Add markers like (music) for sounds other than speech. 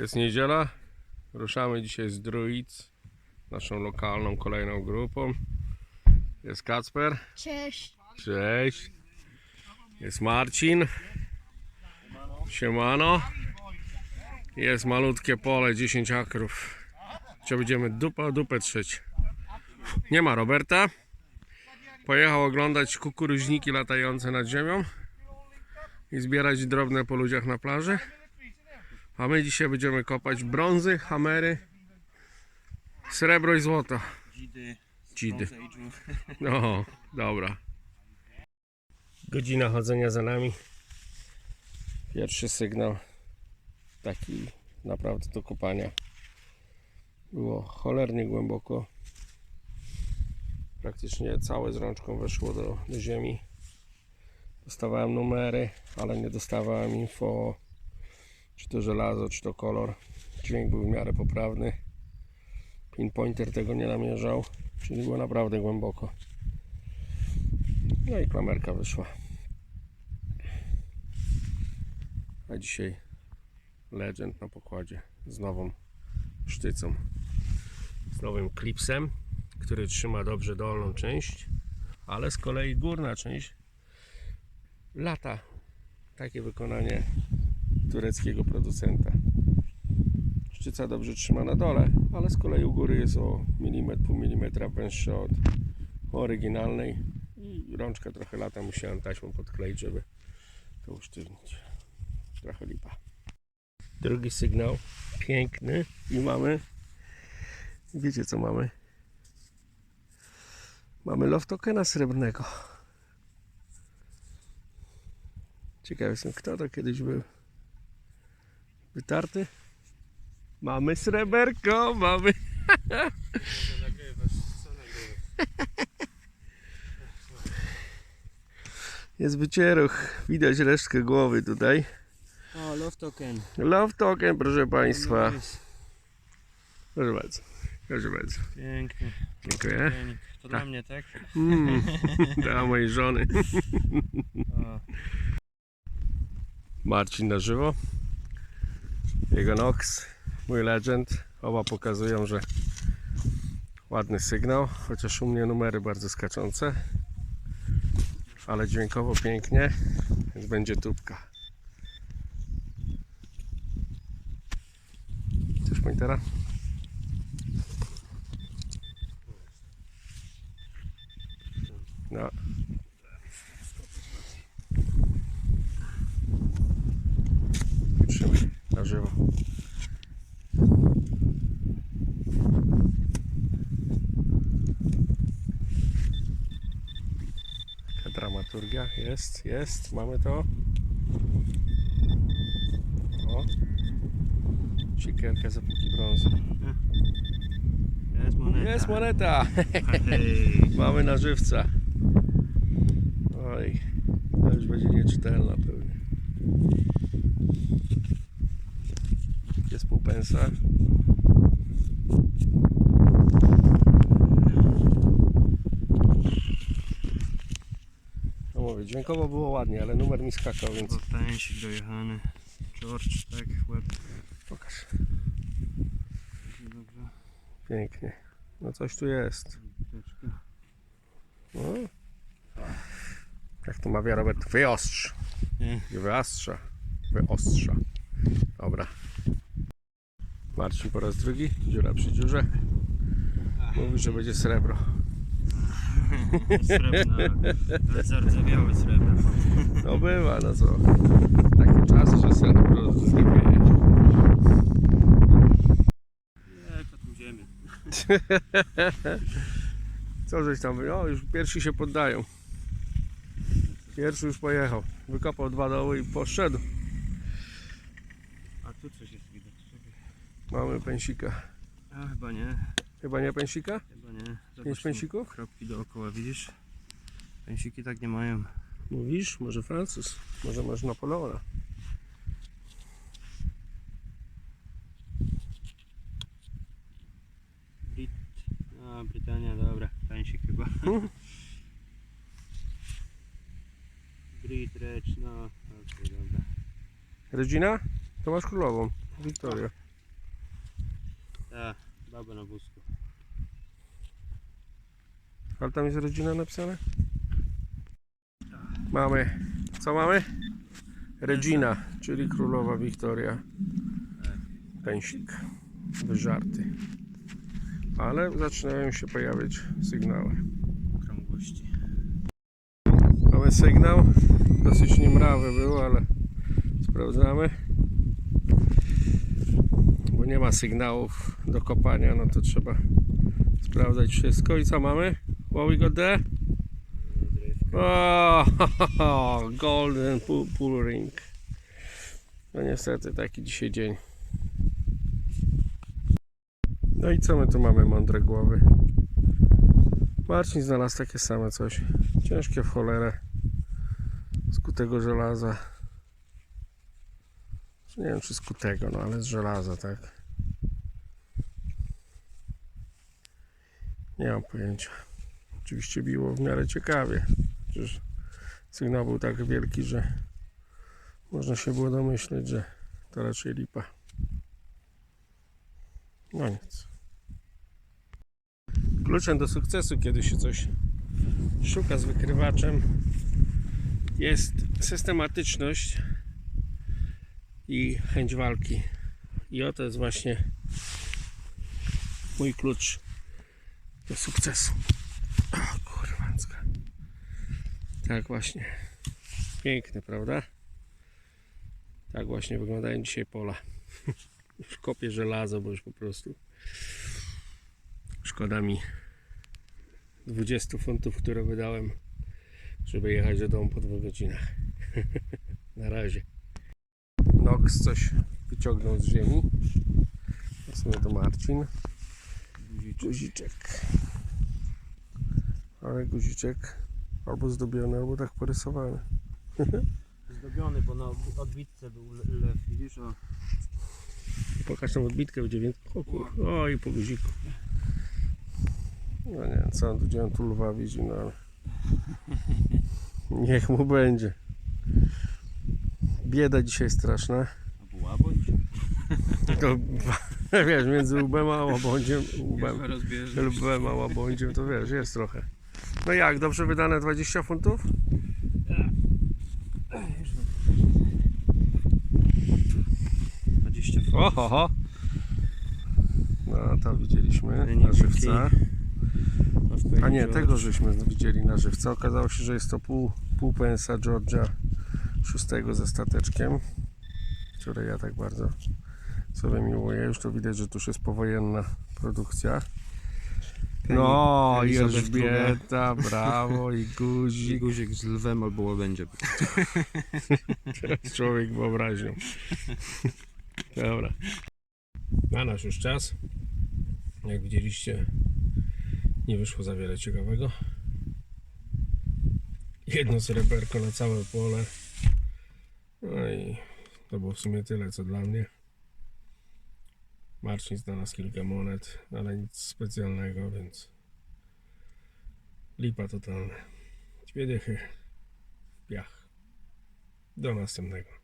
Jest niedziela. Ruszamy dzisiaj z Druids, naszą lokalną kolejną grupą. Jest Kacper. Cześć. Cześć. Jest Marcin. Siemano. Jest malutkie pole, 10 akrów. Gdzie będziemy dupę o dupę trzeć. Nie ma Roberta. Pojechał oglądać kukuryźniki latające nad ziemią i zbierać drobne po ludziach na plaży. A my dzisiaj będziemy kopać brązy, hamery, srebro i złoto. Dzidy. No, (laughs) dobra. Godzina chodzenia za nami. Pierwszy sygnał. Taki naprawdę do kopania. Było cholernie głęboko. Praktycznie całe z rączką weszło do, do ziemi. Dostawałem numery, ale nie dostawałem info, czy to żelazo, czy to kolor. Dźwięk był w miarę poprawny. Pinpointer tego nie namierzał, czyli było naprawdę głęboko. No i klamerka wyszła. A dzisiaj Legend na pokładzie z nową sztycą. Z nowym klipsem, który trzyma dobrze dolną część, ale z kolei górna część lata. Takie wykonanie tureckiego producenta. Szczyca dobrze trzyma na dole, ale z kolei u góry jest o milimetr, pół milimetra węższa od oryginalnej i rączka trochę lata musiałem taśmą podkleić, żeby to usztywnić. Trochę lipa. Drugi sygnał, piękny i mamy, wiecie co mamy? Mamy love tokena srebrnego. Ciekaw jestem, kto to kiedyś był. Wytarty? Mamy sreberko, mamy. Co nagrywasz? Co nagrywasz? Jest wycieruch. Widać resztkę głowy tutaj. O, Love Token. Love token, proszę Państwa. Proszę bardzo. Proszę bardzo. Piękny. Dziękuję. To dla mnie, tak? Mm, (laughs) dla mojej żony. O, Marcin na żywo. Jego Nox. Mój Legend. Oba pokazują, że ładny sygnał. Chociaż u mnie numery bardzo skaczące. Ale dźwiękowo pięknie. Więc będzie tubka. Chcesz pointera? No. Trzymaj na żywo. Taka dramaturgia jest, jest, mamy to. O. Siekierka za póki brązu. jest moneta. Jest moneta! (laughs) Mamy na żywca. Oj, to już będzie nieczytelna pewnie. Jest pół pensa. No mówię, dźwiękowo było ładnie, ale numer mi skakał, więc Bo pęsik dojechany. George, tak? Łeb. pokaż. Dobrze. Pięknie. No coś tu jest. No. Jak to mawia Robert? Wyostrz. Nie wyostrza. Wyostrza. Dobra. Marcin po raz drugi. Dziura przy dziurze. Mówi, że będzie srebro. (laughs) Srebrna. Zardzewiałe srebro. No bywa, no co. Takie czasy, że srebro zniknie. Nie, to tu ziemię. (laughs) Co żeś tam... O, już pierwsi się poddają. Pierwszy już pojechał. Wykopał dwa doły i poszedł. A tu coś jest widać. Mamy pęsika. A chyba nie. Chyba nie pęsika? Chyba nie. Zobacz, Pięć pęsików? Kropki dookoła, widzisz? Pęsiki tak nie mają. Mówisz? Może Francuz? Może masz Napoleona? Brit... A, Brytania, dobra. Pęsik chyba. (laughs) Brit, Recz, no. Okej, dobra. Rodzina? To masz królową. Wiktoria. Baba na wózku. Ale tam jest rodzina napisane? Mamy. Co mamy? Regina, czyli królowa Wiktoria. Pęsik. Wyżarty. Ale zaczynają się pojawiać sygnały. Okrągłości. Mamy sygnał. Dosyć niemrawy był, ale sprawdzamy. Nie ma sygnałów do kopania, no to trzeba sprawdzać wszystko. I co mamy? What we got there? O, golden pull, pull ring. No niestety taki dzisiaj dzień. No i co my tu mamy mądre głowy? Marcin znalazł takie same coś. Ciężkie w cholerę. Skutego żelaza. Nie wiem czy skutego, no ale z żelaza, tak? Nie mam pojęcia. Oczywiście biło w miarę ciekawie. Przecież sygnał był tak wielki, że można się było domyśleć, że to raczej lipa. No nic. Kluczem do sukcesu, kiedy się coś szuka z wykrywaczem, jest systematyczność i chęć walki. I oto jest właśnie mój klucz do sukcesu. O kurwancka. Tak właśnie. Piękny, prawda? Tak właśnie wyglądają dzisiaj pola. (laughs) Już kopię żelazo, bo już po prostu szkoda mi 20 funtów, które wydałem, żeby jechać do domu po dwóch godzinach. (laughs) Na razie. Nox coś wyciągnął z ziemi. W sumie to Marcin. Guziczek. Ale guziczek albo zdobiony, albo tak porysowany. (laughs) Zdobiony, bo na odbitce był le- lew. Widzisz, o. Pokaż tą odbitkę, będzie więcej. O, kur... o i po guziku. No nie wiem, co on tu, lwa widzi, no ale... Niech mu będzie. Bieda dzisiaj straszna. A była bądź? To wiesz, między łbem a łabędziem, łbem, lbem a łabędziem, to wiesz, jest trochę. No jak, dobrze wydane 20 funtów? 20 funtów. Oho, No to widzieliśmy na żywca. A nie, tego żeśmy widzieli na żywca. Okazało się, że jest to pół, pół pensa Georgia szóstego ze stateczkiem, które ja tak bardzo sobie miłuję. Już to widać, że tuż jest powojenna produkcja. No, Elżbieta, brawo, i (laughs) I guzik. guzik z lwem albo łabędziem. (laughs) Człowiek wyobraźnią. Dobra. Na nasz już czas. Jak widzieliście, nie wyszło za wiele ciekawego. Jedno sreberko na całe pole. No i to było w sumie tyle, co dla mnie. Marcin znalazł kilka monet, ale nic specjalnego, więc lipa totalna. Dwie dychy w piach. Do następnego.